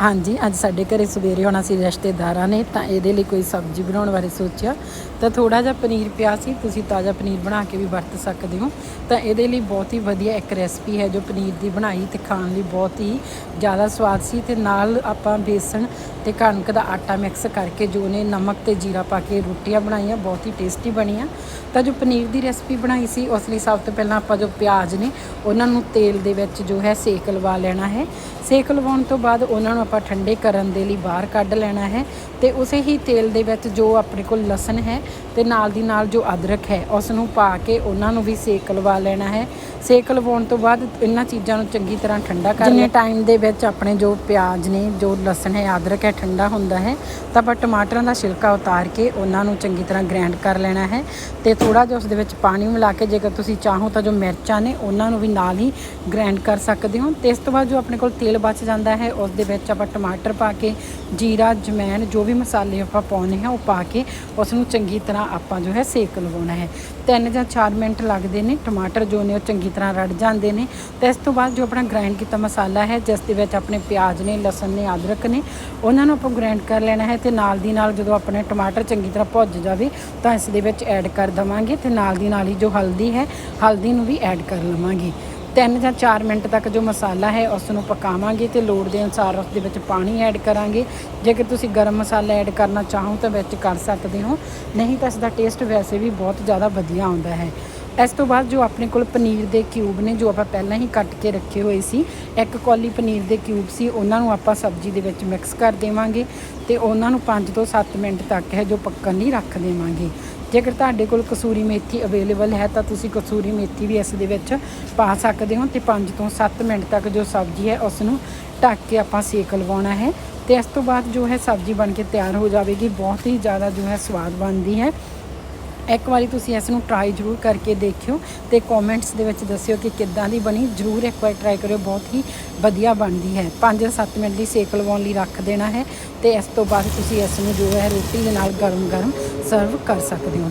ਹਾਂਜੀ, ਅੱਜ ਸਾਡੇ ਘਰੇ ਸਵੇਰੇ ਆਉਣਾ ਸੀ ਰਿਸ਼ਤੇਦਾਰਾਂ ਨੇ ਤਾਂ ਇਹਦੇ ਲਈ ਕੋਈ ਸਬਜ਼ੀ ਬਣਾਉਣ ਬਾਰੇ ਸੋਚਿਆ। ਤਾਂ ਥੋੜਾ ਜਿਹਾ ਪਨੀਰ ਪਿਆ ਸੀ, ਤੁਸੀਂ ਤਾਜ਼ਾ ਪਨੀਰ ਬਣਾ ਕੇ ਵੀ ਵਰਤ ਸਕਦੇ ਹੋ। ਤਾਂ ਇਹਦੇ ਲਈ ਬਹੁਤ ਹੀ ਵਧੀਆ ਇੱਕ ਰੈਸਪੀ ਹੈ ਜੋ ਪਨੀਰ ਦੀ ਬਣਾਈ ਤੇ ਖਾਣ ਲਈ ਬਹੁਤ ਹੀ ਜ਼ਿਆਦਾ ਸਵਾਦ ਸੀ ਤੇ ਨਾਲ ਆਪਾਂ ਬੇਸਣ ਤੇ ਕਣਕ ਦਾ ਆਟਾ ਮਿਕਸ ਕਰਕੇ ਜੋ ਨੇ ਨਮਕ ਤੇ ਜੀਰਾ ਪਾ ਕੇ ਰੋਟੀਆਂ ਬਣਾਈਆਂ, ਬਹੁਤ ਹੀ ਟੇਸਟੀ ਬਣੀਆਂ। ਤਾਂ ਜੋ ਪਨੀਰ ਦੀ ਰੈਸਪੀ ਬਣਾਈ ਸੀ, ਉਸ ਲਈ ਸਭ ਤੋਂ ਪਹਿਲਾਂ ਆਪਾਂ ਜੋ ਪਿਆਜ਼ ਨੇ, ਉਹਨਾਂ ਨੂੰ ਤੇਲ ਦੇ ਵਿੱਚ ਜੋ ਹੈ ਸੇਕ ਲਵਾ ਲੈਣਾ ਹੈ। ਸੇਕ ਲਵਾਉਣ ਤੋਂ ਬਾਅਦ ਉਹਨਾਂ ਨੂੰ ਆਪਾਂ ਠੰਡੇ ਕਰਨ ਦੇ ਲਈ ਬਾਹਰ ਕੱਢ ਲੈਣਾ ਹੈ ਤੇ ਉਸੇ ਹੀ ਤੇਲ ਦੇ ਵਿੱਚ ਜੋ ਆਪਣੇ ਕੋਲ ਲਸਣ ਹੈ ਤੇ ਨਾਲ ਦੀ ਨਾਲ ਜੋ ਅਦਰਕ ਹੈ ਉਸ ਨੂੰ ਪਾ ਕੇ ਉਹਨਾਂ ਨੂੰ ਵੀ ਸੇਕ ਲਵਾ ਲੈਣਾ ਹੈ। ਸੇਕ ਲਵਾਉਣ ਤੋਂ ਬਾਅਦ ਇਹਨਾਂ ਚੀਜ਼ਾਂ ਨੂੰ ਚੰਗੀ ਤਰ੍ਹਾਂ ਠੰਡਾ ਕਰ ਲਿਆ ਟਾਈਮ ਦੇ ਵਿੱਚ ਆਪਣੇ ਜੋ ਪਿਆਜ਼ ਨੇ ਜੋ ਲਸਣ ਹੈ ਅਦਰਕ ਹੈ ਠੰਡਾ ਹੁੰਦਾ ਹੈ ਤਾਂ ਆਪਾਂ ਟਮਾਟਰਾਂ ਦਾ ਛਿਲਕਾ ਉਤਾਰ ਕੇ ਉਹਨਾਂ ਨੂੰ ਚੰਗੀ ਤਰ੍ਹਾਂ ਗ੍ਰਾਈਂਡ ਕਰ ਲੈਣਾ ਹੈ ਤੇ ਥੋੜਾ ਜਿਹਾ ਉਸ ਦੇ ਵਿੱਚ ਪਾਣੀ ਮਿਲਾ ਕੇ ਜੇਕਰ ਤੁਸੀਂ ਚਾਹੋ ਤਾਂ ਜੋ ਮਿਰਚਾਂ ਨੇ ਉਹਨਾਂ ਨੂੰ ਵੀ ਨਾਲ ਹੀ ਗ੍ਰਾਈਂਡ ਕਰ ਸਕਦੇ ਹੋ ਤੇ ਇਸ ਤੋਂ ਬਾਅਦ ਜੋ ਆਪਣੇ ਕੋਲ ਤੇਲ ਬਚ ਜਾਂਦਾ ਹੈ ਉਸ ਦੇ ਵਿੱਚ ਆਪਾਂ ਟਮਾਟਰ ਪਾ ਕੇ, ਜੀਰਾ, ਜਮੈਨ, ਜੋ ਵੀ ਮਸਾਲੇ ਆਪਾਂ ਪਾਉਣੇ ਆ, ਉਹ ਪਾ ਕੇ ਉਸ ਨੂੰ ਚੰਗੀ ਤਰ੍ਹਾਂ ਆਪਾਂ ਜੋ ਹੈ ਸੇਕ ਲਵਾਉਣਾ ਹੈ। ਤਿੰਨ ਜਾਂ 4 ਮਿੰਟ ਲੱਗਦੇ ਨੇ, ਟਮਾਟਰ ਜੋ ਨੇ ਉਹ ਚੰਗੀ ਤਰ੍ਹਾਂ ਰੜ ਜਾਂਦੇ ਨੇ। ਤੇ ਇਸ ਤੋਂ ਬਾਅਦ ਜੋ ਆਪਣਾ ਗ੍ਰਾਈਂਡ ਕੀਤਾ ਮਸਾਲਾ ਹੈ, ਜਿਸ ਦੇ ਵਿੱਚ ਆਪਣੇ ਪਿਆਜ਼ ਨੇ, ਲਸਣ ਨੇ, ਅਦਰਕ ਨੇ, ਉਹਨਾਂ ਨੂੰ ਆਪਾਂ ਗ੍ਰਾਈਂਡ ਕਰ ਲੈਣਾ ਹੈ ਤੇ ਨਾਲ ਦੀ ਨਾਲ ਜਦੋਂ ਆਪਣੇ ਟਮਾਟਰ ਚੰਗੀ ਤਰ੍ਹਾਂ ਭੁੱਜ ਜਾਵੇ, ਤਾਂ ਇਸ ਦੇ ਵਿੱਚ ਐਡ ਕਰ ਦਵਾਂਗੇ ਤੇ ਨਾਲ ਦੀ ਨਾਲ ਹੀ ਜੋ ਹਲਦੀ ਹੈ, ਹਲਦੀ ਨੂੰ ਵੀ ਐਡ ਕਰ ਲਵਾਂਗੇ। ਤਿੰਨ ਜਾਂ 4 ਮਿੰਟ ਤੱਕ ਜੋ ਮਸਾਲਾ ਹੈ, ਉਸ ਨੂੰ ਪਕਾਵਾਂਗੇ ਤੇ ਲੋੜ ਦੇ ਅਨੁਸਾਰ ਉਸ ਦੇ ਵਿੱਚ ਪਾਣੀ ਐਡ ਕਰਾਂਗੇ। ਜੇਕਰ ਤੁਸੀਂ ਗਰਮ ਮਸਾਲਾ ਐਡ ਕਰਨਾ ਚਾਹੋ ਤਾਂ ਵਿੱਚ ਕਰ ਸਕਦੇ ਹੋ। ਨਹੀਂ ਤਾਂ ਇਸ ਦਾ ਟੇਸਟ ਵੈਸੇ ਵੀ ਬਹੁਤ ਜ਼ਿਆਦਾ ਵਧੀਆ ਆਉਂਦਾ ਹੈ। ਇਸ ਤੋਂ ਬਾਅਦ ਜੋ ਆਪਣੇ ਕੋਲ ਪਨੀਰ ਦੇ ਕਿਊਬ ਨੇ, ਜੋ ਆਪਾਂ ਪਹਿਲਾਂ ਹੀ ਕੱਟ ਕੇ ਰੱਖੇ ਹੋਏ ਸੀ, ਇੱਕ ਕੌਲੀ ਪਨੀਰ ਦੇ ਕਿਊਬ ਸੀ, ਉਹਨਾਂ ਨੂੰ ਆਪਾਂ ਸਬਜ਼ੀ ਦੇ ਵਿੱਚ ਮਿਕਸ ਕਰ ਦੇਵਾਂਗੇ ਤੇ ਉਹਨਾਂ ਨੂੰ 5 ਤੋਂ 7 ਮਿੰਟ ਤੱਕ ਹੈ ਜੋ ਪੱਕਣ ਲਈ ਰੱਖ ਦੇਵਾਂਗੇ। ਜੇਕਰ ਤੁਹਾਡੇ ਕੋਲ ਕਸੂਰੀ ਮੇਥੀ ਅਵੇਲੇਬਲ ਹੈ ਤਾਂ ਤੁਸੀਂ ਕਸੂਰੀ ਮੇਥੀ ਵੀ ਇਸ ਦੇ ਵਿੱਚ ਪਾ ਸਕਦੇ ਹੋ ਤੇ 5 ਤੋਂ 7 ਮਿੰਟ ਤੱਕ ਜੋ ਸਬਜ਼ੀ ਹੈ ਉਸ ਨੂੰ ਢੱਕ ਕੇ ਆਪਾਂ ਸੇਕ ਲਵਾਉਣਾ ਹੈ ਤੇ ਇਸ ਤੋਂ ਬਾਅਦ ਜੋ ਹੈ ਸਬਜ਼ੀ ਬਣ ਕੇ ਤਿਆਰ ਹੋ ਜਾਵੇਗੀ, ਬਹੁਤ ਹੀ ਜ਼ਿਆਦਾ ਜੋ ਹੈ ਸਵਾਦ ਬਣਦੀ ਹੈ। ਇੱਕ ਵਾਰੀ ਤੁਸੀਂ ਇਸ ਨੂੰ ਟਰਾਈ ਜ਼ਰੂਰ ਕਰਕੇ ਦੇਖਿਓ ਤੇ ਕਮੈਂਟਸ ਦੇ ਵਿੱਚ ਦੱਸਿਓ ਕਿ ਕਿੱਦਾਂ ਦੀ ਬਣੀ। ਜ਼ਰੂਰ ਇੱਕ ਵਾਰ ਟਰਾਈ ਕਰਿਓ, ਬਹੁਤ ਹੀ ਵਧੀਆ ਬਣਦੀ ਹੈ। 5-7 ਮਿੰਟ ਲਈ ਸੇਕ ਲਵਾਉਣ ਲਈ ਰੱਖ ਦੇਣਾ ਹੈ ਤੇ ਇਸ ਤੋਂ ਬਾਅਦ ਤੁਸੀਂ ਇਸ ਨੂੰ ਜੋ ਹੈ ਰੋਟੀ ਦੇ ਨਾਲ ਗਰਮ-ਗਰਮ ਸਰਵ ਕਰ ਸਕਦੇ ਹੋ।